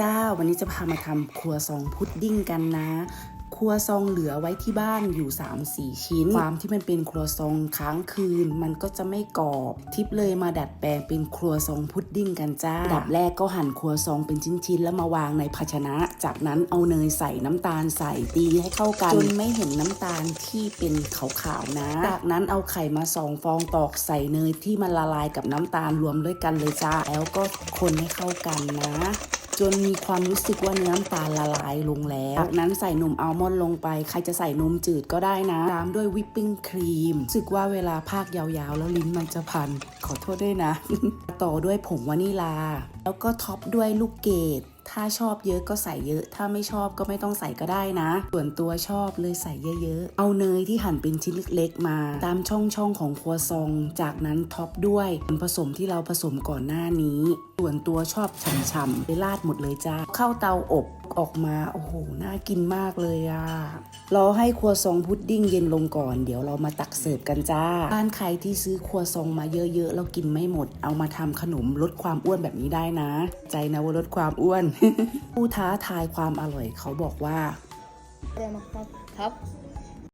จ้า วันนี้จะพามาทำครัวซองพุดดิ้งกันนะ ครัวซองเหลือไว้ที่บ้านอยู่ 3-4 ชิ้น ความที่มันเป็นครัวซองค้างคืน มันก็จะไม่กรอบ ทิปเลยมาดัดแปลงเป็นครัวซองพุดดิ้งกันจ้าดับแรกก็หั่นครัวซองเป็นชิ้นๆ แล้วมาวางในภาชนะ จากนั้นเอาเนยใส่น้ำตาลใส่ตีให้เข้ากันจนไม่เห็นน้ำตาลที่เป็นขาวๆนะ จากนั้นเอาไข่มาสองฟองตอกใส่เนยที่มันละลายกับน้ำตาลรวมด้วยกันเลยจ้าแล้วก็คนให้เข้ากันนะ จนมีความรู้สึกว่าเนื้อน้ำตาลละลายลงแล้วจากนั้นใส่นมอัลมอนด์ลงไป ใครจะใส่นมจืดก็ได้นะ ตามด้วยวิปปิ้งครีมรู้สึกว่าเวลาภาคยาวๆ แล้วลิ้นมันจะพัน ขอโทษด้วยนะ ต่อด้วยผงวานิลา แล้วก็ท็อปด้วยลูกเกด ถ้าชอบเยอะก็ใส่เยอะ ถ้าไม่ชอบก็ไม่ต้องใส่ก็ได้นะ ส่วนตัวชอบเลยใส่เยอะๆ เอาเนยที่หั่นเป็นชิ้นเล็กๆ มา ตามช่องช่องๆของครัวซอง จากนั้นท็อปด้วยส่วนผสมที่เราผสมก่อนหน้านี้ ส่วนตัวชอบฉ่ำๆไปราดหมดเลยจ้า เข้าเตาอบ ออกมา โอ้โห น่ากินมากเลยอะรอให้ครัวซองพุดดิ้งเย็นลงก่อน เดี๋ยวเรามาตักเสิร์ฟกันจ้า บ้านใครที่ซื้อครัวซองมาเยอะๆ แล้วกินไม่หมด เอามาทำขนมลดความอ้วนแบบนี้ได้นะ ใจนะว่าลดความอ้วน ผู้ท้าทายความอร่อยเขาบอกว่าเดินมาครับครับ